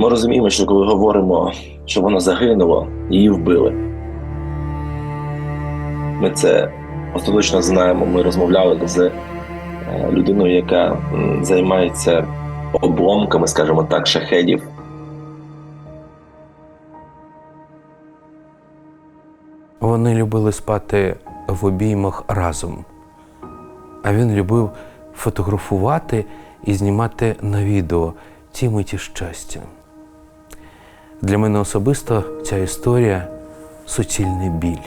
Ми розуміємо, що коли говоримо, що вона загинула, її вбили. Ми це остаточно знаємо. Ми розмовляли з е, людиною, яка займається обломками, скажімо так, шахедів. Вони любили спати в обіймах разом. А він любив фотографувати і знімати на відео ці миті щастя. Для мене особисто ця історія суцільний біль.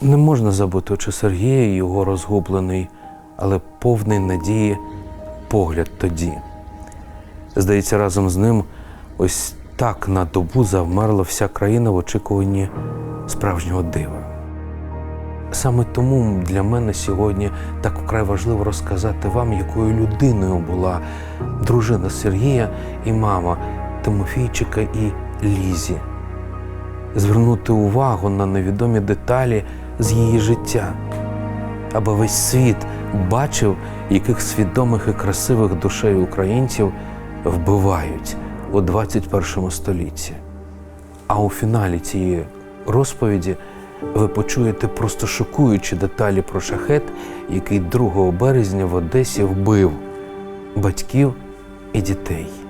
Не можна забути очі Сергія, і його розгублений, але повний надії погляд тоді. Здається, разом з ним ось так на добу завмерла вся країна в очікуванні справжнього дива. Саме тому для мене сьогодні так вкрай важливо розказати вам, якою людиною була дружина Сергія і мама Тимофійчика і Лізі. Звернути увагу на невідомі деталі з її життя, аби весь світ бачив, яких свідомих і красивих душей українців вбивають у 21 столітті. А у фіналі цієї розповіді ви почуєте просто шокуючі деталі про шахет, який 2 березня в Одесі вбив батьків і дітей.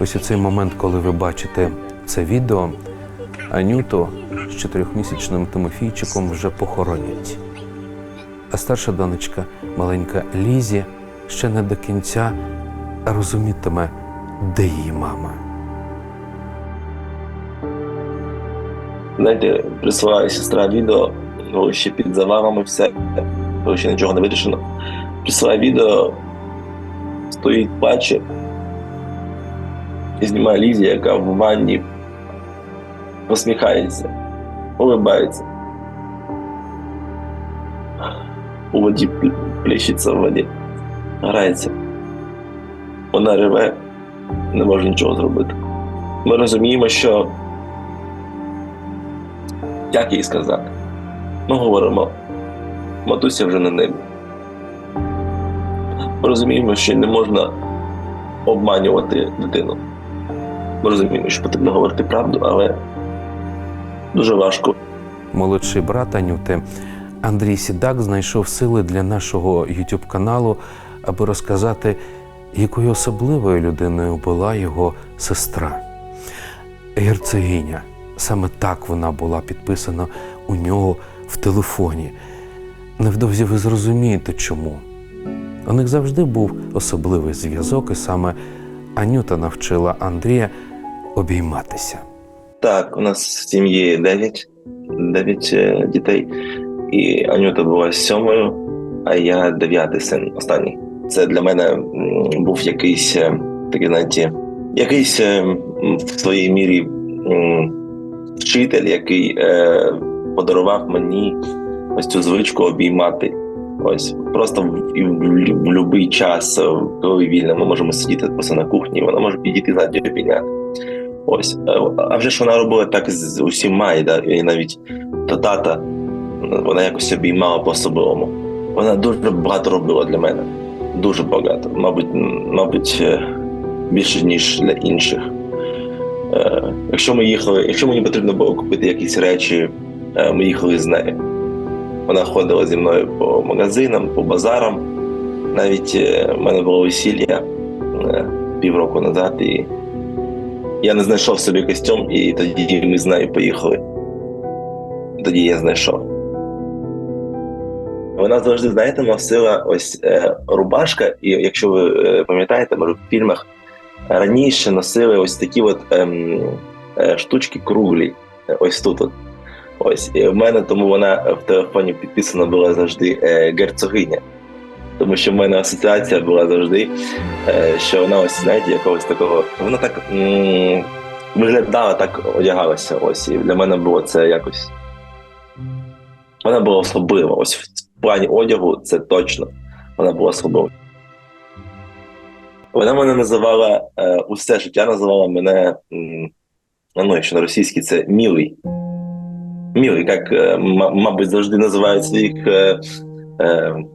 Ось у цей момент, коли ви бачите це відео, Анюту з чотирьохмісячним Тимофійчиком вже похоронять. А старша донечка, маленька Лізі, ще не до кінця розумітиме, де її мама. Знаєте, присилає сестра відео, ну, ще під заварами все, ще нічого не вирішено. Присилає відео, стоїть плаче і знімає Лізі, яка в ванні посміхається, улибається. У воді пл- плещеться в воді, грається. Вона реве, не може нічого зробити. Ми розуміємо, що як їй сказати? Ми говоримо, матуся вже на небі. Ми розуміємо, що не можна обманювати дитину. Ми розуміємо, що потрібно говорити правду, але дуже важко. Молодший брат Анюти Андрій Сідак знайшов сили для нашого youtube каналу, аби розказати, якою особливою людиною була його сестра. Герцогиня. Саме так вона була підписана у нього в телефоні. Невдовзі ви зрозумієте, чому. У них завжди був особливий зв'язок, і саме Анюта навчила Андрія обійматися. Так, у нас в сім'ї 9, 9 е, дітей, і Анюта була сьомою, а я дев'ятий син останній. Це для мене був якийсь е, такий, знаєте, якийсь е, в своїй мірі вчитель, який е, подарував мені ось цю звичку обіймати. Ось просто в, в, в будь-який час, коли вільно, ми можемо сидіти просто на кухні, вона може підійти ззаді обійняти. Ось, Е, а вже ж вона робила так з усіма, і, і навіть до тата вона якось обіймала по-особливому. Вона дуже багато робила для мене. Дуже багато. Мабуть, мабуть, е, більше, ніж для інших. Е, Якщо ми їхали, якщо мені потрібно було купити якісь речі, ми їхали з нею. Вона ходила зі мною по магазинам, по базарам. Навіть в мене було весілля півроку назад, і я не знайшов собі костюм, і тоді ми з нею поїхали. Тоді я знайшов. Вона завжди, знаєте, носила ось е, рубашка, і якщо ви е, пам'ятаєте, може, в фільмах раніше носили ось такі от ем, е, штучки круглі, е, ось тут. От. Ось. І в мене тому вона в телефоні підписана була завжди е, герцогиня. Тому що в мене асоціація була завжди, е, що вона ось, знаєте, якогось такого. Вона так м- виглядала, так одягалася. Ось. І для мене було це якось. Вона була особлива. Ось в плані одягу це точно. Вона була особлива. Вона мене називала е, усе життя називала мене, м, ну, якщо на російській, це мілий. Мілий, як, е, мабуть, завжди називають своїх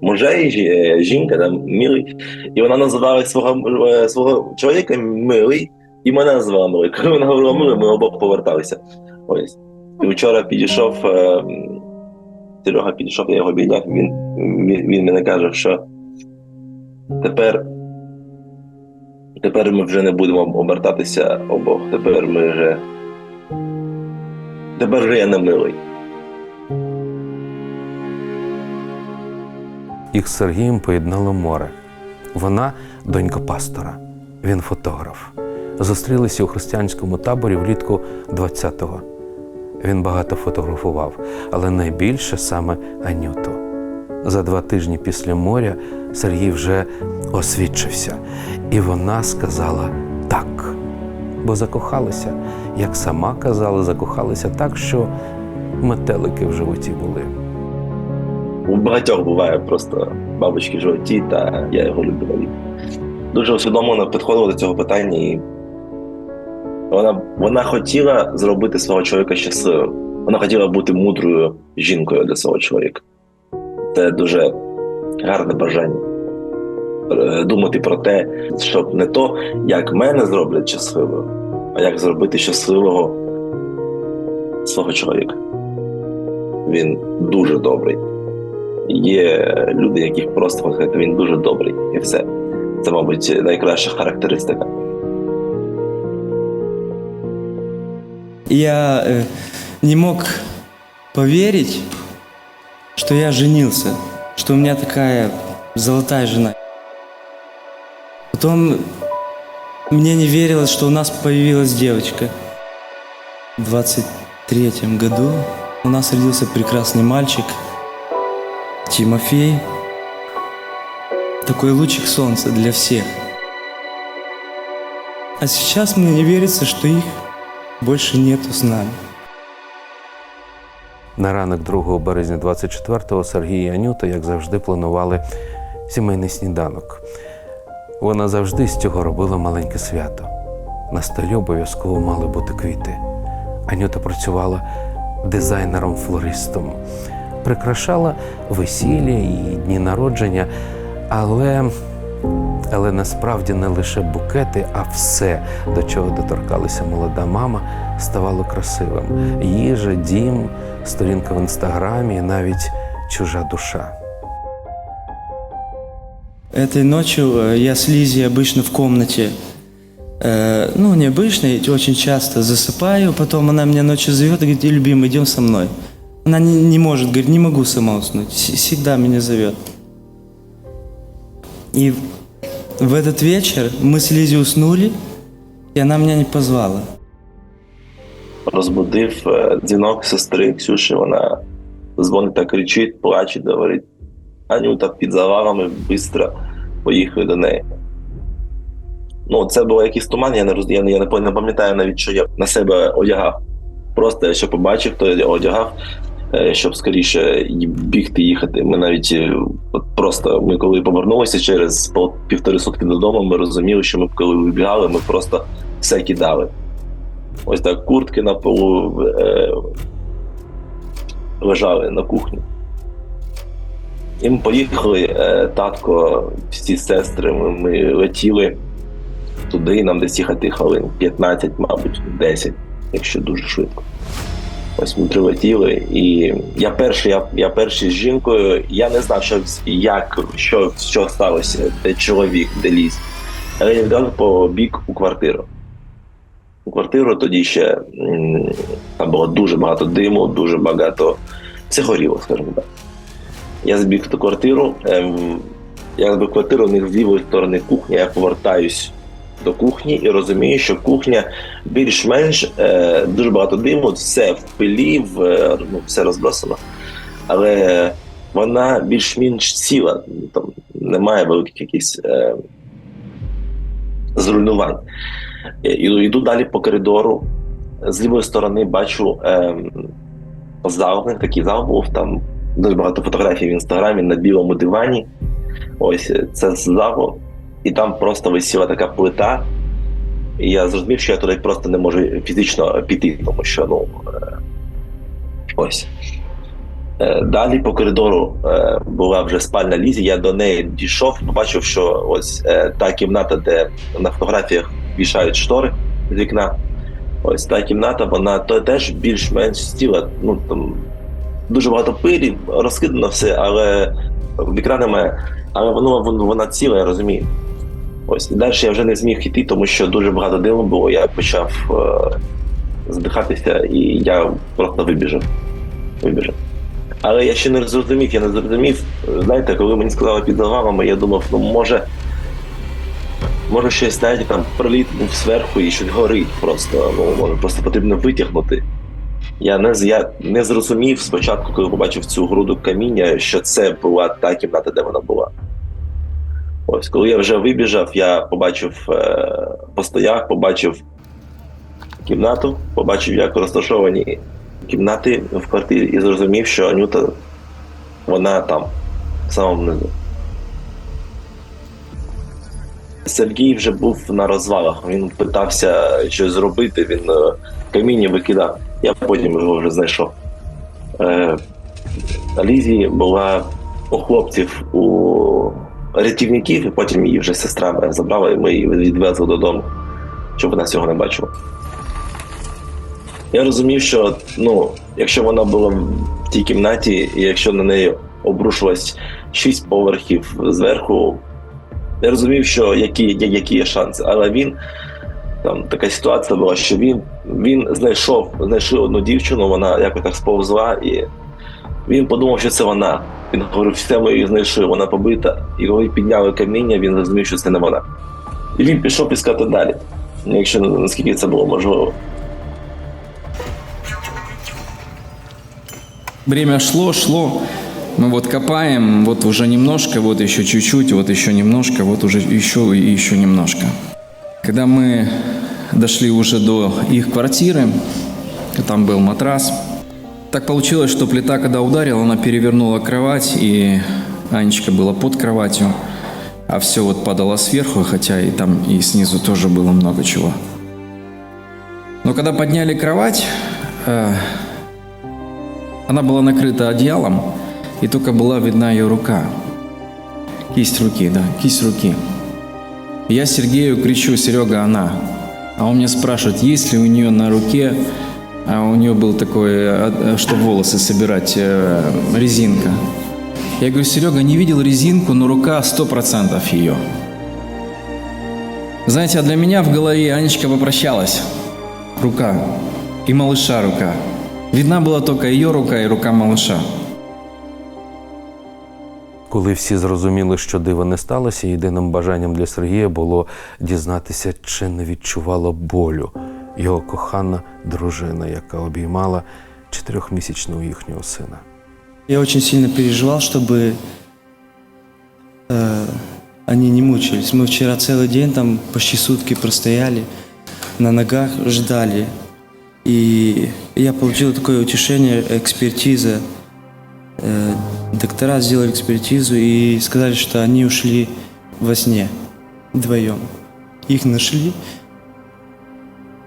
мужей, е, жінка, там, милий, і вона називала свого, е, свого чоловіка милий, і мене назвала милий. Коли вона говорила милий, ми обох поверталися. Ось. І вчора підійшов, е, Серега підійшов, я його обійняв, він, він, він мене каже, що тепер, тепер ми вже не будемо обертатися обох. Тепер ми вже. Тепер вже я не милий. Їх з Сергієм поєднало море. Вона донька пастора, він фотограф. Зустрілися у християнському таборі влітку 20-го. Він багато фотографував, але найбільше саме Анюту. За два тижні після моря Сергій вже освідчився, і вона сказала так, бо закохалися, як сама казала, закохалися так, що метелики в животі були. У багатьох буває просто бабочки животі, та я його навіть. Дуже усвідомлено підходила до цього питання, і вона, вона хотіла зробити свого чоловіка щасливим. Вона хотіла бути мудрою жінкою для свого чоловіка. Це дуже гарне бажання. Е, Думати про те, щоб не то, як мене зроблять щасливою, а як зробити щасливого свого чоловіка. Він дуже добрий. Є люди, яких просто можна сказати, він дуже добрий, і все. Це, мабуть, найкраща характеристика. Я э, не мог поверить, что я женился, что у меня такая золотая жена. Потом мне не верилось, что у нас появилась девочка. В 23 году у нас родился прекрасный мальчик Тимофей. Такой лучик солнца для всех. А сейчас мне не верится, что их больше нету с нами. На ранок 2 березня 24-го Сергій і Анюта, як завжди, планували сімейний сніданок. Вона завжди з цього робила маленьке свято. На столі обов'язково мали бути квіти. Анюта працювала дизайнером-флористом, прикрашала весілля і дні народження, але, але насправді не лише букети, а все, до чого доторкалася молода мама, ставало красивим. Їжа, дім, сторінка в інстаграмі, і навіть чужа душа. Этой ночью э, я с Лизей обычно в комнате, э, ну, необычно, я очень часто засыпаю, потом она меня ночью зовет и говорит, любимый, идем со мной. Она не, не может, говорит, не могу сама уснуть, всегда меня зовет. И в- этот вечер мы с Лизей уснули, и она меня не позвала. Розбудив е, дзвінок сестри Ксюші, вона дзвонить та кричить, плаче, говорить: Анюта під завалами швидко поїхали до неї. Ну, це було якийсь туман, я не роз... я, не- я не, пам'ятаю навіть, що я на себе одягав. Просто я ще побачив, то я одягав, щоб скоріше бігти їхати. Ми навіть е, от просто ми коли повернулися через півтори сутки додому, ми розуміли, що ми коли вибігали, ми просто все кидали. Ось так куртки на полу е, лежали на кухні. І ми поїхали, е, татко, всі сестри, ми, ми летіли туди, нам десь їхати хвилин 15, мабуть, 10, якщо дуже швидко. Ось ми прилетіли, і я перший, я, я перший з жінкою, я не знав, що як, що, що сталося, де чоловік, де ліс. Але я відразу побіг у квартиру у квартиру. Тоді ще там було дуже багато диму, дуже багато. Все горіло, скажімо так. Я збіг в ту квартиру. Ем, я збіг квартиру, у них з лівої сторони кухня. Я повертаюсь до кухні і розумію, що кухня більш-менш е, дуже багато диму, все в пилі, в, е, ну, все розбросано. Але вона більш-менш ціла, ну, там немає великих якихось е, зруйнувань. Е, Іду, йду далі по коридору. З лівої сторони бачу ем, зал, такий зал був, там дуже багато фотографій в інстаграмі на білому дивані. Ось е, це залу. І там просто висіла така плита. І я зрозумів, що я туди просто не можу фізично піти, тому що ну. е, Ось. Е, Далі по коридору е, була вже спальня Лізі. Я до неї дійшов, побачив, що ось та кімната, де на фотографіях вішають штори з вікна. Ось та кімната, вона то теж більш-менш стіла. Ну там дуже багато пилі, розкидано все, але вікна немає. Але воно- вона ціла, я розумію. Ось і далі я вже не зміг йти, тому що дуже багато диму було. Я почав е, задихатися, і я просто вибіжав. Вибіжав. Але я ще не зрозумів, я не зрозумів. Знаєте, коли мені сказали під завалами, я думав, ну може. Може щось знаєте, там проліт був зверху і щось горить просто. Ну, може, просто потрібно витягнути. Я не, я не зрозумів спочатку, коли побачив цю груду каміння, що це була та кімната, де вона була. Ось, коли я вже вибіжав, я побачив, е, постояв, побачив кімнату, побачив, як розташовані кімнати в квартирі, і зрозумів, що Анюта вона там, в самому низу. Сергій вже був на розвалах. Він питався щось зробити, він е, каміння викидав. Я потім його вже знайшов. Е, Лізі була у хлопців у рятівників, і потім її вже сестра забрала, і ми її відвезли додому, щоб вона цього не бачила. Я розумів, що ну, якщо вона була в тій кімнаті, і якщо на неї обрушилось шість поверхів зверху, я розумів, що які, які є шанси. Але він там така ситуація була, що він, він знайшов, знайшов одну дівчину, вона якось так сповзла, і він подумав, що це вона. Він говорив, все ми її знайшли, вона побита. І коли підняли каміння, він зрозумів, що це не вона. І він пішов іскати далі, якщо наскільки це було можливо. Время шло, шло. Мы вот копаем, вот уже немножко, вот еще чуть-чуть, вот еще немножко, вот уже еще и еще немножко. Когда мы дошли уже до их квартиры, там был матрас, так получилось, что плита, когда ударила, она перевернула кровать, и Анечка была под кроватью, а все вот падало сверху, хотя и там и снизу тоже было много чего. Но когда подняли кровать, э, она была накрыта одеялом, и только была видна ее рука. Кисть руки, да, кисть руки. Я Сергею кричу, Серега, она. А он меня спрашивает, есть ли у нее на руке, у нее был такой, э, чтобы волосы собирать, э, резинка. Я говорю, Серега, не видел резинку, но рука 100% ее. Знаете, а для меня в голове Анечка попрощалась. Рука. И малыша рука. Видна была только ее рука и рука малыша. Коли всі зрозуміли, що диво не сталося, єдиним бажанням для Сергія було дізнатися, чи не відчувала болю його кохана дружина, яка обіймала чотирьохмісячного їхнього сина. Я очень сильно переживал, чтобы э, они не мучились. Мы вчера целый день там почти сутки простояли, на ногах ждали. И я получил такое утешение, экспертиза. Э, доктора сделали экспертизу и сказали, что они ушли во сне вдвоем. Их нашли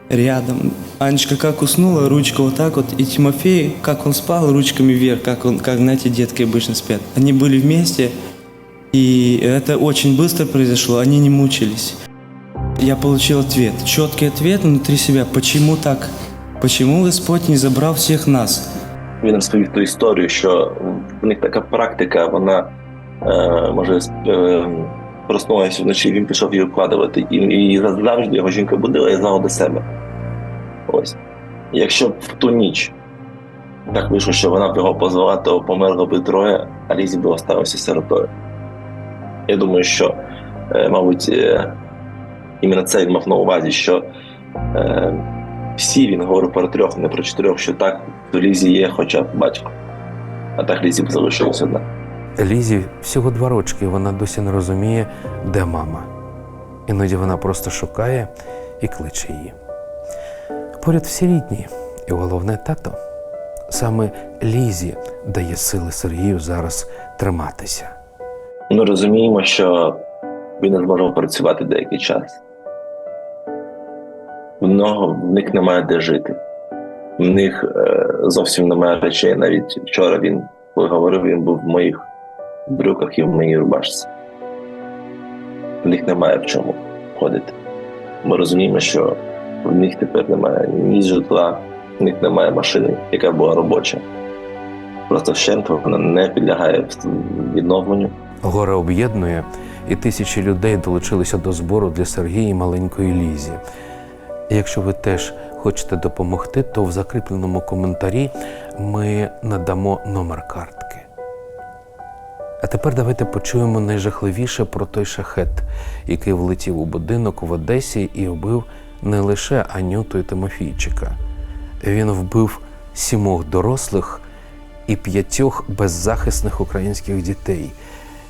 рядом. Анечка как уснула, ручка вот так вот, и Тимофей, как он спал, ручками вверх, как он, как, знаете, детки обычно спят. Они были вместе, и это очень быстро произошло, они не мучились. Я получил ответ, четкий ответ внутри себя, почему так? Почему Господь не забрал всех нас? Він розповів ту історію, що в них така практика, вона е, може е, проснулася вночі, він пішов її вкладувати, і, і завжди його жінка будила і знала до себе. Ось. Якщо в ту ніч так вийшло, що вона б його позвала, то померло би троє, а Лізі би осталося сиротою. Я думаю, що, е, мабуть, е, іменно це він мав на увазі, що е, всі він говорив про трьох, не про чотирьох, що так в Лізі є хоча б батько. А так Лізі б залишилась одна. Лізі всього два рочки, вона досі не розуміє, де мама. Іноді вона просто шукає і кличе її. Поряд всі рідні, і головне тато. Саме Лізі дає сили Сергію зараз триматися. Ми розуміємо, що він не зможе працювати деякий час. В нього в них немає де жити. В них е, зовсім немає речей. Навіть вчора він Коли говорив, він був в моїх брюках і в моїй рубашці. В них немає в чому ходити. Ми розуміємо, що в них тепер немає ні житла, в них немає машини, яка була робоча. Просто вщент вона не підлягає відновленню. Горе об'єднує, і тисячі людей долучилися до збору для Сергія і маленької Лізі. Якщо ви теж хочете допомогти, то в закріпленому коментарі ми надамо номер картки. А тепер давайте почуємо найжахливіше про той шахет, який влетів у будинок в Одесі і вбив не лише Анюту і Тимофійчика. Він вбив сімох дорослих і п'ятьох беззахисних українських дітей,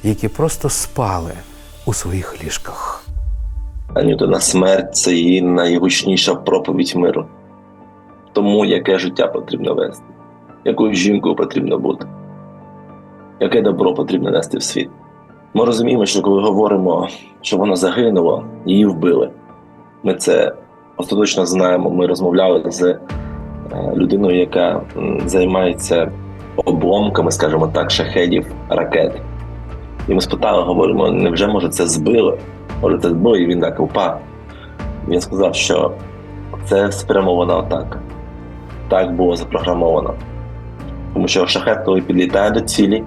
які просто спали у своїх ліжках. Анютина смерть це її найгучніша проповідь миру. Тому яке життя потрібно вести, якою жінкою потрібно бути, яке добро потрібно нести в світ. Ми розуміємо, що коли говоримо, що вона загинула, її вбили. Ми це остаточно знаємо. Ми розмовляли з е, людиною, яка займається обломками, скажімо так, шахедів, ракет. І ми спитали, говоримо, невже може це збили? Може, це збили, і він так впав. Він сказав, що це спрямована атака. Так було запрограмовано. Тому що шахет, коли підлітає до цілі,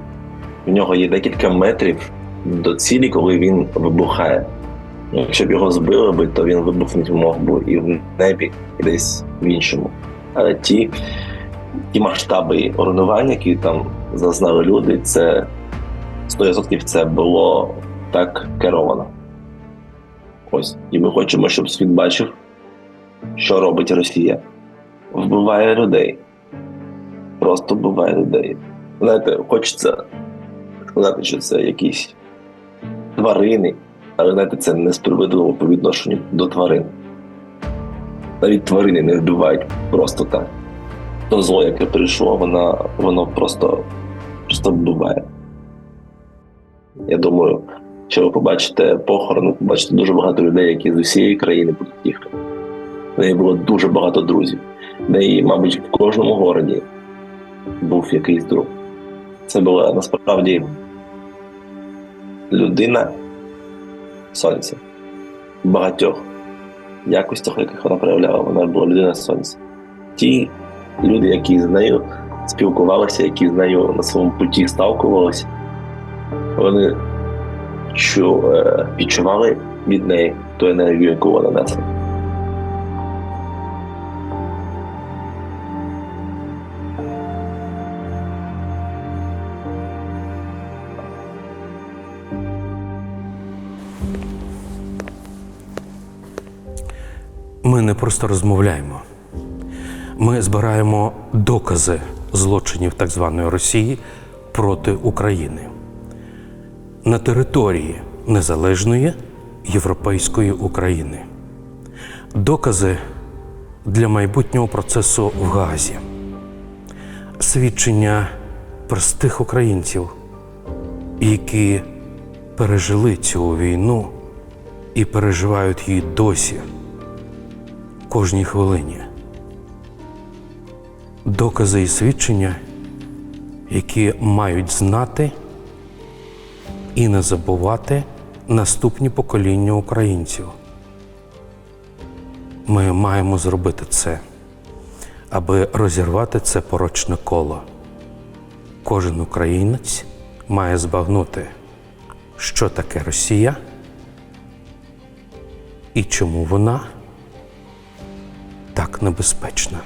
в нього є декілька метрів до цілі, коли він вибухає. Якщо б його збили би, то він вибухнути мог би і в небі, і десь в іншому. Але ті, ті масштаби руйнування, які там зазнали люди, це 100% це було так керовано. Ось. І ми хочемо, щоб світ бачив, що робить Росія. Вбиває людей. Просто вбиває людей. Знаєте, хочеться сказати, що це якісь тварини, але знаєте, це несправедливо по відношенню до тварин. Навіть тварини не вбивають просто так. То зло, яке прийшло, воно, воно просто, просто вбиває. Я думаю, що ви побачите похорон, побачите дуже багато людей, які з усієї країни будуть їхати. В неї було дуже багато друзів. В неї, мабуть, в кожному городі був якийсь друг. Це була насправді людина сонця. Багатьох якостях, яких вона проявляла, вона була людина сонця. Ті люди, які з нею спілкувалися, які з нею на своєму путі сталкувалися, вони е, відчували від неї ту енергію, яку вона несла. Не просто розмовляємо. Ми збираємо докази злочинів так званої Росії проти України на території незалежної європейської України. Докази для майбутнього процесу в Газі, свідчення простих українців, які пережили цю війну і переживають її досі кожній хвилині. Докази і свідчення, які мають знати і не забувати наступні покоління українців. Ми маємо зробити це, аби розірвати це порочне коло. Кожен українець має збагнути, що таке Росія і чому вона так небезпечна.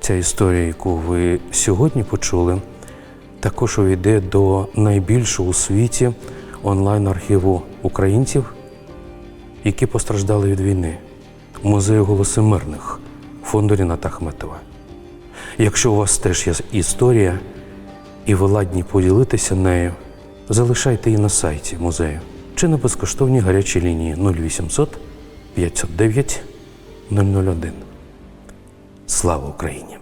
Ця історія, яку ви сьогодні почули, також увійде до найбільшого у світі онлайн-архіву українців, які постраждали від війни, музею голоси мирних фонду Ріната Ахметова. Якщо у вас теж є історія, і ви ладні поділитися нею, залишайте її на сайті музею чи на безкоштовній гарячій лінії 0800 509 001. Слава Україні!